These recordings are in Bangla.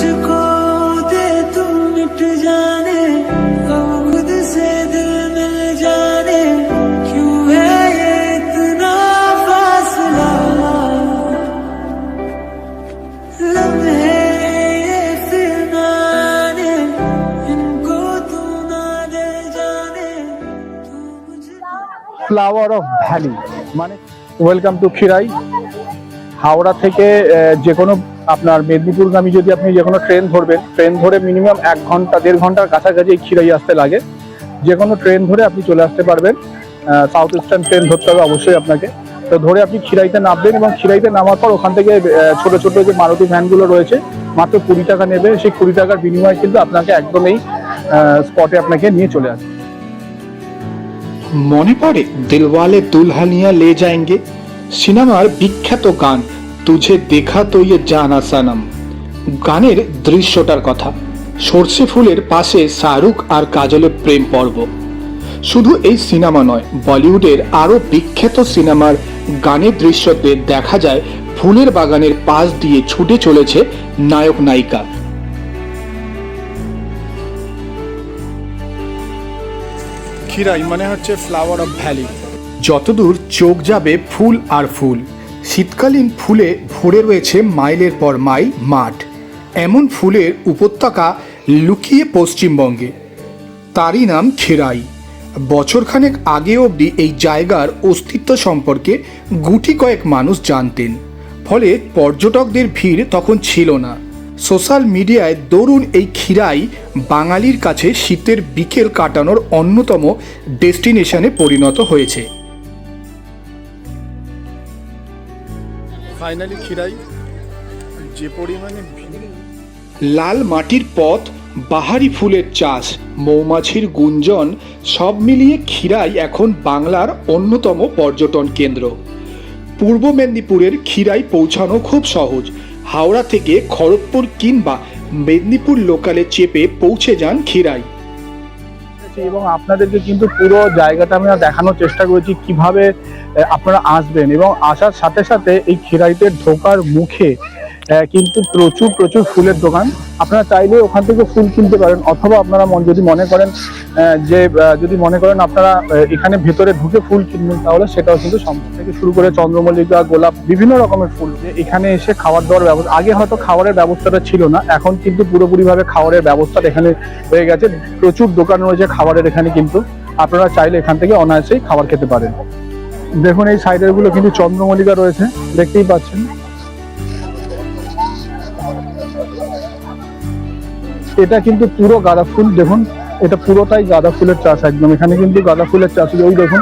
मुझको दे तू मिट जाने गम खुद से दिल मिल जाने क्यों है ये इतना फासला लम्हे ये फिर ना आने इनको तू ना दे जाने तू मुझे ফ্লাওয়ার অফ ভ্যালি মানে ওয়েলকাম টু খিরাই হাওড়া থেকে যে কোনো আপনার মেদিনীপুরগামী যদি আপনি যে কোনো ট্রেন ধরবেন, ট্রেন ধরে মিনিমাম এক ঘণ্টা, দেড় ঘণ্টার কাছাকাছি খিরাই আসতে লাগে। যে কোনো ট্রেন ধরে আপনি চলে আসতে পারবেন। সাউথ ইস্টার্ন ট্রেন ধরতে হবে অবশ্যই আপনাকে। তো ধরে আপনি খিরাইতে নামবেন এবং খিরাইতে নামার পর ওখান থেকে ছোট ছোট যে মারুতি ভ্যানগুলো রয়েছে, মাত্র কুড়ি টাকা নেবে। সেই কুড়ি টাকার বিনিময়ে কিন্তু আপনাকে একদম এই স্পটে আপনাকে নিয়ে চলে আসবে। মনে পড়ে, দিলওয়ালে দুলহানিয়া লে যায়ঙ্গে, সিনেমার বিখ্যাত গান। তুঝে দেখা তো ইয়ে জানা সানম। গানের দৃশ্যটার কথা। সর্ষে ফুলের পাশে শাহরুখ আর কাজলের প্রেম পর্ব। শুধু এই সিনেমা নয়, বলিউডের আরও বিখ্যাত সিনেমার গানের দৃশ্যতে দেখা যায়, ফুলের বাগানের পাশ দিয়ে ছুটে চলেছে নায়ক নায়িকা। খিরাই মানে হচ্ছে ফ্লাওয়ার অফ ভ্যালি যতদূর চোখ যাবে ফুল আর ফুল। শীতকালীন ফুলে ভরে রয়েছে মাইলের পর মাইল মাঠ। এমন ফুলের উপত্যকা লুকিয়ে পশ্চিমবঙ্গে। তারই নাম খেরাই। বছরখানেক আগে অবধি এই জায়গার অস্তিত্ব সম্পর্কে গুটি কয়েক মানুষ জানতেন। ফলে পর্যটকদের ভিড় তখন ছিল না। সোশ্যাল মিডিয়ায় দরুন এই খিরাই বাঙালির কাছে শীতের বিকেল কাটানোর অন্যতম ডেস্টিনেশনে পরিণত হয়েছে। ফাইনালি খিরাই যে পরিমাণে লাল মাটির পথ, বাহারি ফুলের চাষ, মৌমাছির গুঞ্জন, সব মিলিয়ে খিরাই এখন বাংলার অন্যতম পর্যটন কেন্দ্র। পূর্ব মেদিনীপুরের খিরাই পৌঁছানো খুব সহজ। হাওড়া থেকে খড়গপুর কিংবা মেদিনীপুর লোকালে চেপে পৌঁছে যান খিরাই। এবং আপনাদেরকে কিন্তু পুরো জায়গাটা আমরা দেখানোর চেষ্টা করেছি কীভাবে আপনারা আসবেন এবং আসার সাথে সাথে এই খিরাইতে ঢোকার মুখে কিন্তু প্রচুর প্রচুর ফুলের দোকান। আপনারা চাইলে ওখান থেকে ফুল কিনতে পারেন অথবা আপনারা যদি মনে করেন যে যদি মনে করেন আপনারা এখানে ভেতরে ঢুকে ফুল কিনবেন, তাহলে সেটাও কিন্তু সম্ভব থেকে শুরু করে চন্দ্রমল্লিকা, গোলাপ, বিভিন্ন রকমের ফুল। এখানে এসে খাবার দাওয়ার ব্যবস্থা, আগে হয়তো খাবারের ব্যবস্থাটা ছিল না, এখন কিন্তু পুরোপুরিভাবে খাবারের ব্যবস্থাটা এখানে হয়ে গেছে। প্রচুর দোকান রয়েছে খাবারের এখানে কিন্তু, আপনারা চাইলে এখান থেকে অনায়াসেই খাবার খেতে পারেন। দেখুন, এই সাইডেরগুলো কিন্তু চন্দ্রমল্লিকা রয়েছে, দেখতেই পাচ্ছেন। এটা কিন্তু পুরো গাঁদা ফুল, দেখুন, এটা পুরোটাই গাঁদা ফুলের চাষ একদম। এখানে কিন্তু গাঁদা ফুলের চাষ, ওই দেখুন,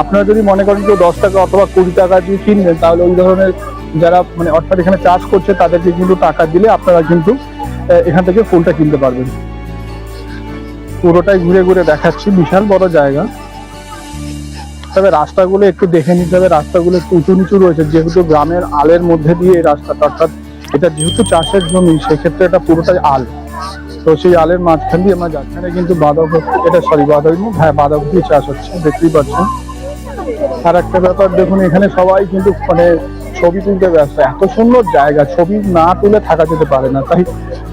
আপনারা যদি মনে করেন কেউ দশ টাকা অথবা কুড়ি টাকা দিয়ে কিনবেন, তাহলে ওই ধরনের যারা মানে অর্থাৎ এখানে চাষ করছে, তাদেরকে কিন্তু টাকা দিলে আপনারা কিন্তু এখান থেকে ফুলটা কিনতে পারবেন। পুরোটাই ঘুরে ঘুরে দেখাচ্ছি, বিশাল বড় জায়গা। তবে রাস্তাগুলো একটু দেখে নিতে হবে, রাস্তাগুলো একটু উঁচু নিচু রয়েছে, যেহেতু গ্রামের আলের মধ্যে দিয়ে এই রাস্তাটা, অর্থাৎ এটা যেহেতু চাষের জমি, সেক্ষেত্রে এটা পুরোটাই আল। তো সেই আলের মাঝখান দিয়ে আমরা যাচ্ছি কিন্তু বাঁধাকপি, এটা সরি বাঁধাকপি হ্যাঁ বাঁধাকপি চাষ হচ্ছে, দেখতেই পাচ্ছেন। আর একটা ব্যাপার দেখুন, এখানে সবাই কিন্তু মানে ছবি তুলতে ব্যস্ত। এত সুন্দর জায়গা, ছবি না তুলে থাকা যেতে পারে না। তাই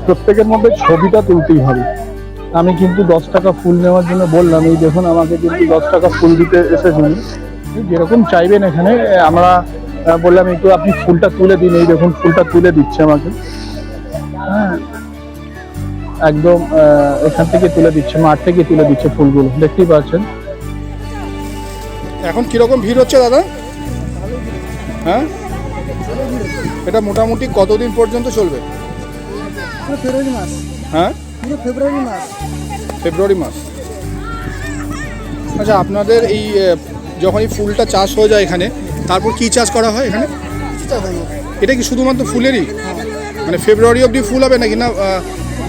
প্রত্যেকের মধ্যে ছবিটা তুলতেই হবে। আমি কিন্তু দশ টাকা ফুল নেওয়ার জন্য বললাম, এই দেখুন আমাকে কিন্তু দশ টাকা ফুল দিতে এসেছেন। যেরকম চাইবেন এখানে আমরা বললাম একটু আপনি ফুলটা তুলে দিন, এই দেখুন ফুলটা তুলে দিচ্ছে আমাকে। হ্যাঁ। একদম এখান থেকে তুলে দিচ্ছে, মাঠ থেকে তুলে দিচ্ছে ফুলগুলো। দেখতেই পাচ্ছেন। এখন কীরকম ভিড় হচ্ছে দাদা? হ্যাঁ? এটা মোটামুটি কতদিন পর্যন্ত চলবে? ফেব্রুয়ারি মাস। হ্যাঁ? ফেব্রুয়ারি মাস। ফেব্রুয়ারি মাস। আচ্ছা আপনাদের এই যখন এই ফুলটা চাষ হয়ে যায় এখানে তারপর কি চাষ করা হয় এখানে? এটা কি শুধুমাত্র ফুলেরই? মানে ফেব্রুয়ারি অবধি ফুল হবে নাকি না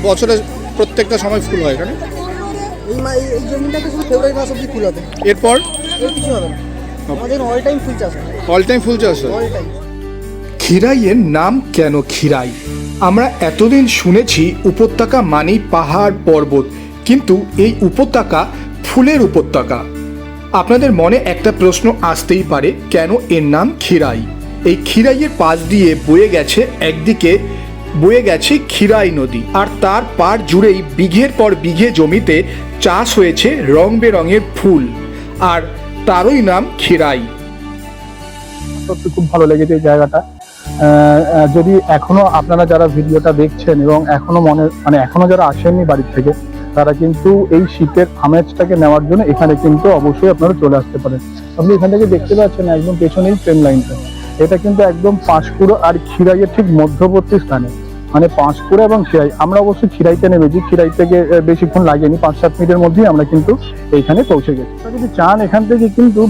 বছরের প্রত্যেকটা সময় ফুল হয় এখানে? এরপর? অল টাইম ফুল চাষ হয়। অল টাইম ফুল চাষ হয়। খিরাইয়ের নাম কেন খিরাই আমরা এতদিন শুনেছি উপত্যকা মানেই পাহাড়, পর্বত, কিন্তু এই উপত্যকা ফুলের উপত্যকা। আপনাদের মনে একটা প্রশ্ন আসতেই পারে, কেন এর নাম খিরাই এই খিরাইয়ের পাশ দিয়ে বয়ে গেছে একদিকে, বয়ে গেছে ক্ষীরাই নদী, আর তার পার জুড়েই বিঘের পর বিঘে জমিতে চাষ হয়েছে রং বেরঙের ফুল, আর তারই নাম সত্যি খুব ভালো লেগেছে এই জায়গাটা। যদি এখনও আপনারা যারা ভিডিওটা দেখছেন এবং এখনও মনে মানে এখনও যারা আসেননি বাড়ির থেকে, তারা কিন্তু এই শীতের আমেজটাকে নেওয়ার জন্য এখানে কিন্তু অবশ্যই আপনারা চলে আসতে পারেন। আপনি এখান থেকে দেখতে পাচ্ছেন একদম পেছনেই ট্রেন লাইনটা এটা কিন্তু একদম পাঁশকুড়ো আর ক্ষীরাইয়ের ঠিক মধ্যবর্তী স্থানে। মানে পাঁশকুড়া এবং খিরাই আমরা অবশ্যই খিরাইতে নেমেছি খিরাই থেকে বেশিক্ষণ লাগেনি, পাঁচ সাত মিনিটের মধ্যেই আমরা কিন্তু এইখানে পৌঁছে গেছি। যদি চান, এখান থেকে কিন্তু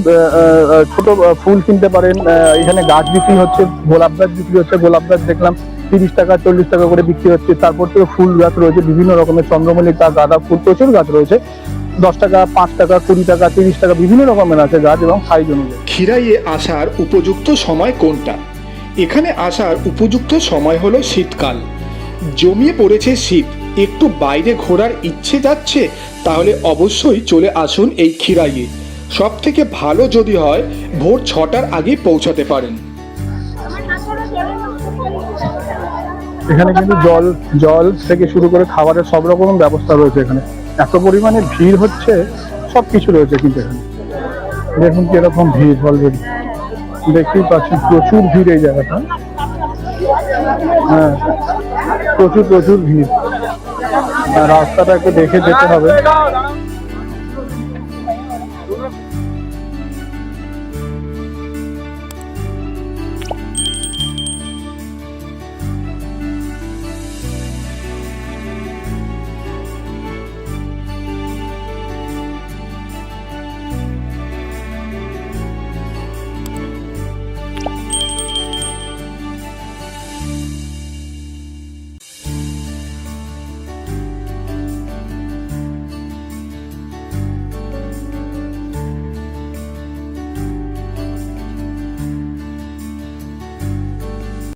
ছোট ফুল কিনতে পারেন এখানে গাছ বিক্রি হচ্ছে, গোলাপ গাছ বিক্রি হচ্ছে, গোলাপ গাছ দেখলাম তিরিশ টাকা, চল্লিশ টাকা করে বিক্রি হচ্ছে, তারপর থেকে ফুল গাছ রয়েছে, বিভিন্ন রকমের চন্দ্রমল্লিকা গাঁদা ফুল, প্রচুর গাছ রয়েছে। দশ টাকা, পাঁচ টাকা, কুড়ি টাকা, তিরিশ টাকা, বিভিন্ন রকমের আছে গাছ এবং সাইজ অনুযায়ী। ক্ষীরাইয়ে আসার উপযুক্ত সময় কোনটা? এখানে আসার উপযুক্ত সময় হলো শীতকাল। জমিয়ে পড়েছে শীত। একটু বাইরে ঘোরার ইচ্ছে যাচ্ছে, তাহলে অবশ্যই চলে আসুন এই ক্ষীরাইয়ে সব থেকে ভালো যদি হয়, ভোর ছটার আগে পৌঁছাতে পারেন। এখানে কিন্তু জল জল থেকে শুরু করে খাবারের সব রকম ব্যবস্থা রয়েছে এখানে। এত পরিমাণে ভিড় হচ্ছে সব কিছু রয়েছে কিন্তু এখানে। দেখুন কীরকম ভিড় অলরেডি দেখতেই পাচ্ছেন প্রচুর ভিড় এই জায়গাটা। হ্যাঁ। প্রচুর প্রচুর ভিড়। রাস্তাটাকে দেখে যেতে হবে।